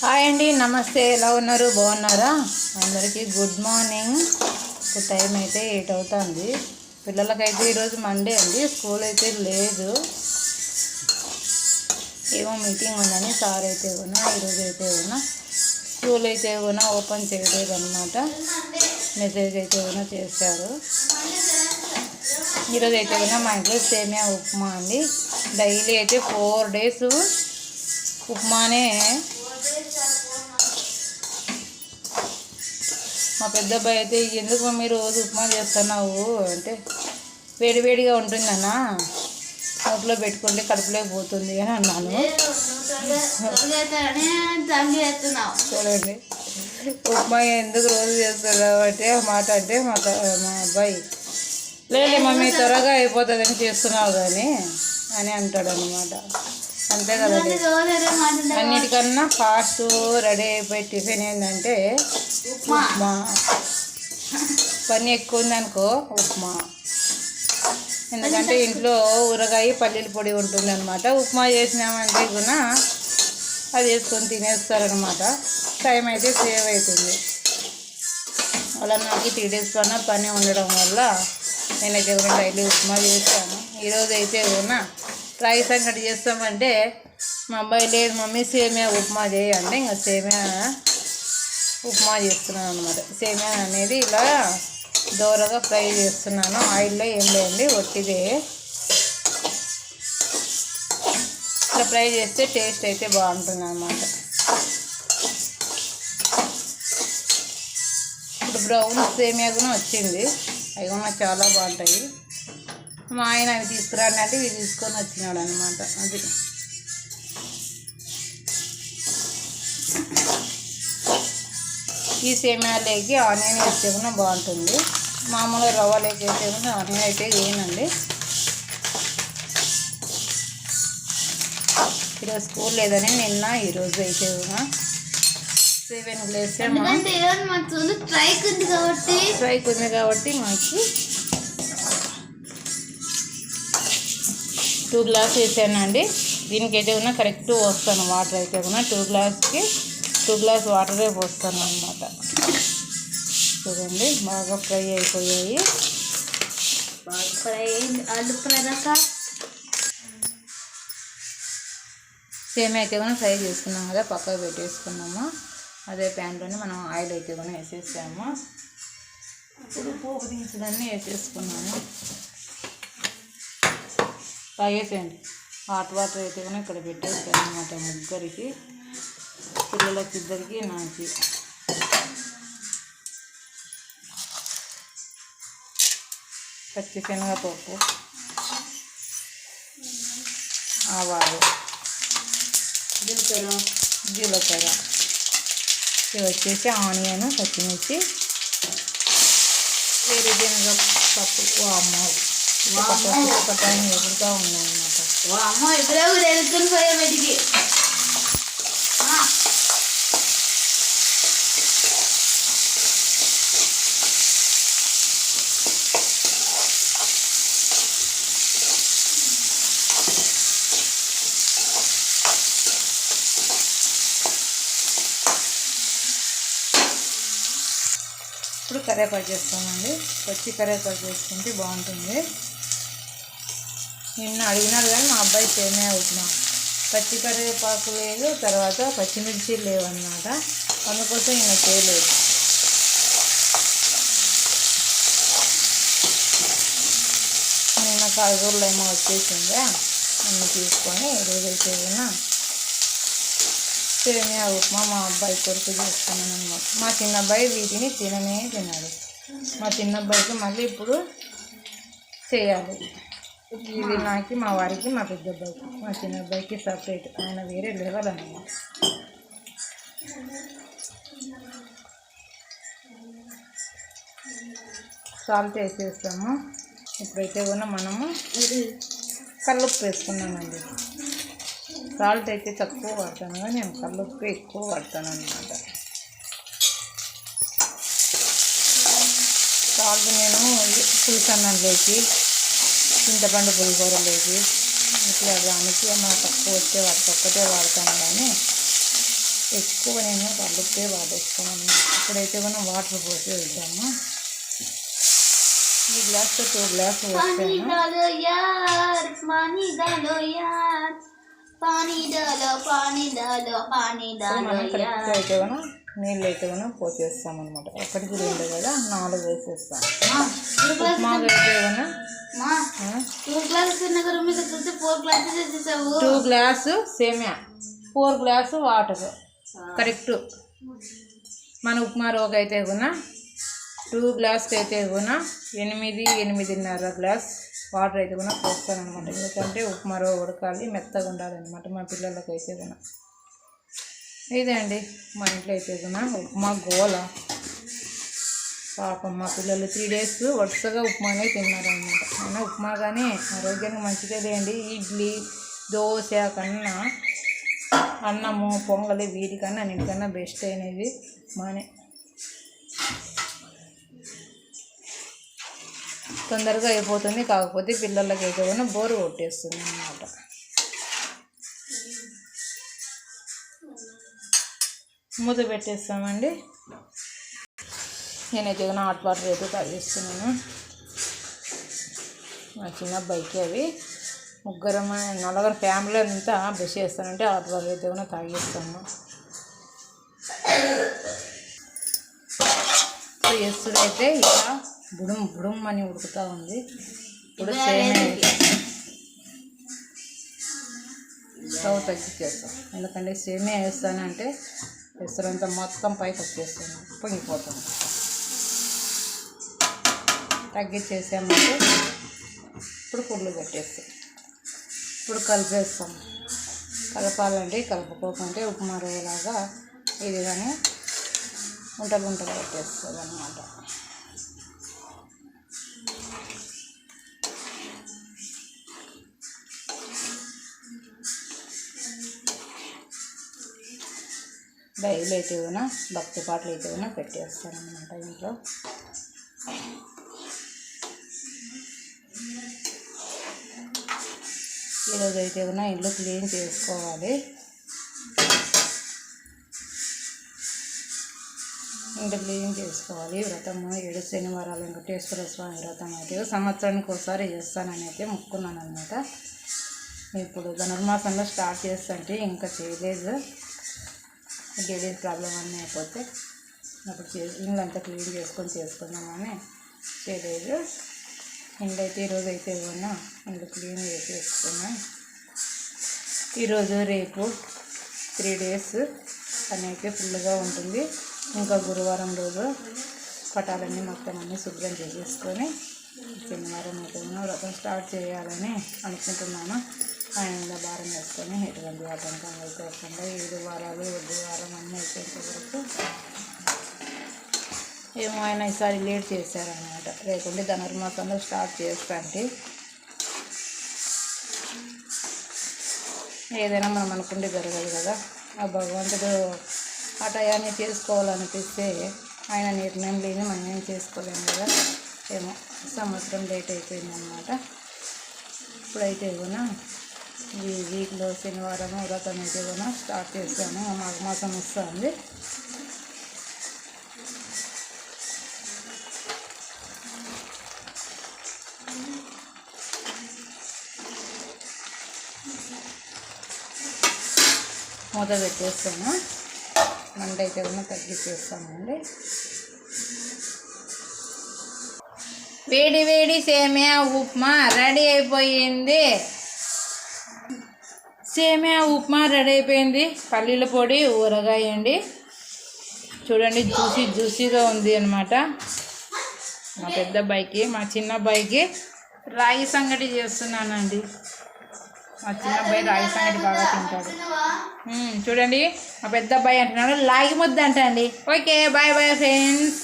Hi అండి నమస్తే. ఎలా ఉన్నారు? బాగున్నారా? అందరికీ గుడ్ మార్నింగ్. ఇప్పుడు టైం అయితే ఎయిట్ అవుతుంది. పిల్లలకైతే ఈరోజు మండే అండి. స్కూల్ అయితే లేదు. ఏమో మీటింగ్ ఉందని సార్ అయితే ఉన్నా ఈరోజు అయితే ఉన్నా. స్కూల్ అయితే ఉన్నా ఓపెన్ చేయలేదు అనమాట మెసేజ్ అయితే ఉన్నా చేశారు. ఈరోజు అయితే ఉన్నా మా ఇంట్లో సేమియా ఉప్మా అండి. డైలీ అయితే ఫోర్ డేస్ ఉప్మానే మా పెద్ద అబ్బాయి అయితే ఎందుకు మమ్మీ రోజు ఉప్మా చేస్తున్నావు? అంటే వేడివేడిగా ఉంటుందన్నా నోట్లో పెట్టుకుంటే కడుపులోకి పోతుంది అని అన్నాను. చూడండి ఉప్మా ఎందుకు రోజు చేస్తున్నావు? అంటే మాట అంటే మా మా అబ్బాయి లేదు మమ్మీ త్వరగా అయిపోతుందని చేస్తున్నావు కానీ అని అంటాడు అనమాట అంతే కదండి అన్నిటికన్నా ఫాస్ట్ రెడీ అయిపోయి టిఫిన్ ఏంటంటే ఉప్మా. పని ఎక్కువ ఉందనుకో ఉప్మా. ఎందుకంటే ఇంట్లో ఊరగాయ పల్లీల పొడి ఉంటుంది అనమాట ఉప్మా చేసినామంటే కూడా అది వేసుకొని తినేస్తారనమాట టైం అయితే సేవ్ అవుతుంది. అలా నాకు త్రీ డేస్ పైన పని ఉండడం వల్ల నేనైతే కూడా డైలీ ఉప్మా చేస్తాను. ఈరోజు అయితే కూడా రాగి సంగటి చేస్తామంటే మా అబ్బాయి లేదు మమ్మీ సేమియా ఉప్మా చేయండి. ఇంకా సేమియా ఉప్మా చేస్తున్నాను అనమాట సేమియా అనేది ఇలా దోరగా ఫ్రై చేస్తున్నాను. ఆయిల్లో ఏం లేదండి ఒట్టిదే. ఇలా ఫ్రై చేస్తే టేస్ట్ అయితే బాగుంటుంది అనమాట ఇప్పుడు బ్రౌన్ సేమియా కూడా వచ్చింది. అవి కూడా చాలా బాగుంటాయి. మా ఆయన అవి తీసుకురాని అంటే ఇవి తీసుకొని వచ్చినాడు అనమాట అది. ఈ సేమియాలోకి ఆనియన్ వేస్తే కూడా బాగుంటుంది. మామూలుగా రవ్వలోకి వేస్తే కూడా ఆనియన్ అయితే వేయనండి. ఈరోజు స్కూల్ లేదని నిన్న ఈరోజు అయితే కూడా సెవెన్ తోలు స్ట్రైక్ ఉంది కాబట్టి. స్ట్రైక్ ఉంది కాబట్టి మాకు టూ గ్లాస్ వేసానండి. దీనికైతే కూడా కరెక్ట్ పోస్తాను. వాటర్ అయితే కూడా టూ గ్లాస్కి టూ గ్లాస్ వాటరే పోస్తాను అనమాట చూడండి బాగా ఫ్రై అయిపోయాయి. బాగా ఫ్రై అయింది. ఆలు ఫ్రై రక సేమ్ అయితే కూడా ఫ్రై చేసుకున్నాం కదా పక్కకు పెట్టేసుకున్నాము. అదే ప్యాన్లోనే మనం ఆయిల్ అయితే కూడా వేసేసాము. ఇప్పుడు పోపు దినుసులన్నీ వేసేసుకున్నాము. తాగేసేయండి. హాట్ వాటర్ అయితే కూడా ఇక్కడ పెట్టేసాను అనమాట ముగ్గురికి. పిల్లలకి ఇద్దరికి నాకు. పచ్చిశనగపప్పు ఆవాలు జీలకర్ర. జీలకర్ర. ఇవి వచ్చేసి ఆనియన్ పచ్చిమిర్చి వేరుశనగ పప్పు వాము ఎదురుగా ఉన్నాయన్నమాట అమ్మ ఎదుర్కొని పోయే బయటికి. ఇప్పుడు కరేపాకు చేస్తామండి. పచ్చి కరేపాకు చేసుకుంటే బాగుంటుంది. నిన్న అడిగినాడు కానీ మా అబ్బాయి సేమే ఉప్మా. పచ్చి కరివేపాకు లేదు తర్వాత పచ్చిమిర్చి లేవన్నమాట. అందుకోసం ఈయన చేయలేదు. నిన్న కాయగూరలు ఏమో వచ్చేసిందే అన్ని తీసుకొని ఈరోజైతే కూడా సేమియా ఉప్మా మా అబ్బాయి కొరకు చేస్తున్నాను అనమాట మా చిన్నబ్బాయి వీటిని తిననే తిన్నాడు మా చిన్నబ్బాయికి మళ్ళీ ఇప్పుడు చేయాలి. ఇది నాకు మా వారికి మా పెద్ద అబ్బాయికి. మా చిన్న అబ్బాయికి సపరేట్ ఆయన వేరే లెవెల్ అన్నమాట. సాల్ట్ వేసేస్తాము. ఇప్పుడైతే కూడా మనము కల్లుప్పు వేసుకున్నామండి. సాల్ట్ అయితే తక్కువ వాడతాను కానీ నేను కల్లుప్పు ఎక్కువ వాడతాను అనమాట సాల్ట్ నేను పులుసన్నంలోకి చింతపండు పులిహోర లేదు. ఇట్లా దానికి మా తక్కువ వస్తే వాటికి ఒక్కటే వాడతాను కానీ ఎక్కువ నేను కలుపుతే వాడేస్తాను ఇప్పుడైతే మనం వాటర్ పోసి వెళ్తాము ఈ గ్లాస్ టూ గ్లాస్ అయితే మనం నీళ్ళు అయితే మనం పోసేస్తాం అనమాట ఒకటికి రెండు కదా నాలుగు వేసేస్తాం. ఉప్మాకైతే టూ గ్లాసు సేమియా. ఫోర్ గ్లాసు వాటర్ కరెక్ట్ మన ఉప్మా రోగ అయితే కూడా టూ గ్లాస్కి అయితే కూడా ఎనిమిది ఎనిమిదిన్నర గ్లాస్ వాటర్ అయితే కూడా పోస్తాను అనమాట ఎందుకంటే ఉప్మా రవ్వ ఉడకాలి మెత్తగా ఉండాలన్నమాట మా పిల్లలకు అయితే కూడా ఇదే అండి మా ఇంట్లో అయితే కూడా ఉప్మా గోల. పాపం మా పిల్లలు త్రీ డేస్ వరుసగా ఉప్మానే తిన్నారనమాట అయినా ఉప్మా కానీ ఆరోగ్యానికి మంచిదే లేండి. ఇడ్లీ దోశ కన్నా అన్నము పొంగలి వీటికన్నా అన్నిటికన్నా బెస్ట్ అయినది ఉప్మానే తొందరగా అయిపోతుంది. కాకపోతే పిల్లలకి అయితే బోరు కొట్టేస్తుంది అన్నమాట మూత పెట్టేస్తామండి. నేనైతే కూడా హాట్ వాటర్ అయితే తాగేస్తున్నాను. మా చిన్న బైక్ అవి. ముగ్గురం నలుగురు ఫ్యామిలీ అంతా బ్రష్ చేస్తానంటే హాట్ వాటర్ అయితే కూడా తాగేస్తాము. ఎస్తుడైతే ఇలా బుడుం బుడుం అని ఉడుకుతూ ఉంది. ఇప్పుడు సేమే స్టవ్ తగ్గించేస్తాం ఎందుకంటే సేమే వేస్తానంటే ఎస్తుడంతా మొత్తం పైకి వచ్చేస్తాను పొంగిపోతుంది. తగ్గించేసామంటే ఇప్పుడు పుల్లు పెట్టేస్తాం. ఇప్పుడు కలిపేస్తాం. కలపాలంటే కలుపుకోకుంటే ఉప్మా రవ్వలాగా ఇది కానీ గుంటలు గుంటలు పెట్టేస్తుంది అనమాట డైలీ అయితే కూడా భక్తి పాటలు అయితే కూడా పెట్టేస్తాను అనమాట ఇంట్లో. ఈరోజు అయితే కూడా ఇల్లు క్లీన్ చేసుకోవాలి. ఇంట్లో క్లీన్ చేసుకోవాలి. వ్రతము ఏడు శనివారాలు వెంకటేశ్వర స్వామి వ్రతం అయితే సంవత్సరానికి ఒకసారి చేస్తానని అయితే మొక్కున్నాను అనమాట ఇప్పుడు ధనుర్మాసంలో స్టార్ట్ చేస్తుంటే ఇంకా చేయలేదు. డైలీస్ ప్రాబ్లం అన్నీ అయిపోతే అప్పుడు చే ఇల్లు అంతా క్లీన్ చేసుకొని చేసుకుందామని చేయలేదు. ఇంట్లో అయితే ఈరోజు అయితే ఇవ్వనా ఇల్లు క్లీన్ చేసేసుకున్నా. ఈరోజు రేపు త్రీ డేస్ పని అయితే ఫుల్గా ఉంటుంది. ఇంకా గురువారం రోజు పటాలన్నీ మొత్తం అన్నీ శుభ్రం చేసేసుకొని శనివారం అయితే వ్రతం స్టార్ట్ చేయాలని అనుకుంటున్నాను. ఆయన భారం వేసుకొని ఎటువంటి ఆటంకం అయిపోకుండా ఏడు వారాలు వడ్డీ వారం అన్నీ అయిపోయేంత వరకు ఏమో ఆయన ఈసారి లేట్ చేశారనమాట లేకుంటే ధనుర్మాసంలో స్టార్ట్ చేస్తా ఏదైనా మనం అనుకుంటే జరగదు కదా. ఆ భగవంతుడు ఆ టయాన్ని చేసుకోవాలనిపిస్తే ఆయన నిర్ణయం లేని మనం ఏం చేసుకోలేము కదా. ఏమో సంవత్సరం లేట్ అయిపోయిందనమాట ఇప్పుడైతే కూడా ఈ వీక్లో శనివారం వ్రతం అయితే కూడా స్టార్ట్ చేశాను మాఘ మాసం వస్తుంది. మూత పెట్టేస్తాను. మంట అయితే ఉన్న తగ్గించేస్తామండి వేడి వేడి సేమియా ఉప్మా రెడీ అయిపోయింది. సేమియా ఉప్మా రెడీ అయిపోయింది. పల్లీల పొడి ఊరగాయ అండి. చూడండి జ్యూసీ జ్యూసీగా ఉంది అనమాట మా పెద్ద అబ్బాయికి మా చిన్న అబ్బాయికి రాగి సంగటి చేస్తున్నానండి. మా చిన్న అబ్బాయి రాగి సంగటి బాగా తింటాడు. చూడండి మా పెద్ద అబ్బాయి అంటున్నాడు లాగి ముద్ద అండి ఓకే బాయ్ బాయ్ ఫ్రెండ్స్